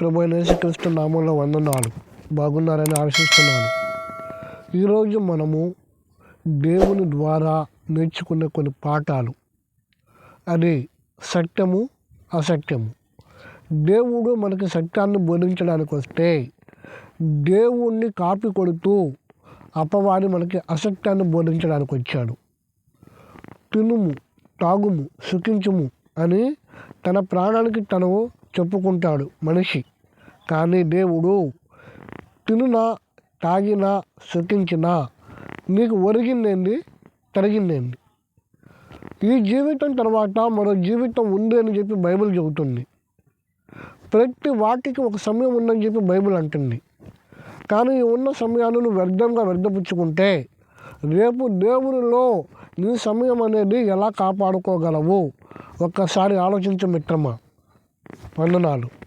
ప్రభుత్వ అయిన నామంలో వందనాలు. బాగున్నారని ఆశిస్తున్నాను. ఈరోజు మనము దేవుని ద్వారా నేర్చుకున్న కొన్ని పాఠాలు. అది సత్యము అసత్యము. దేవుడు మనకి సత్యాన్ని బోధించడానికి వస్తే దేవుణ్ణి కాపీ కొడుతూ అపవాది మనకి అసత్యాన్ని బోధించడానికి వచ్చాడు. తినుము తాగుము సుఖించుము అని తన ప్రాణానికి తను చెప్పుకుంటాడు మనిషి. కానీ దేవుడు తినునా తాగినా సుఖించినా నీకు ఒరిగిందేంది? తరిగిందేంది? ఈ జీవితం తర్వాత మరో జీవితం ఉంది అని చెప్పి బైబిల్ చెబుతుంది. ప్రతి వాటికి ఒక సమయం ఉందని చెప్పి బైబిల్ అంటుంది. కానీ ఉన్న సమయాన్ని వ్యర్థంగా వ్యర్థపుచ్చుకుంటే రేపు దేవునిలో నీ సమయం అనేది ఎలా కాపాడుకోగలవు? ఒక్కసారి ఆలోచించు మిత్రమా. వందనాలు.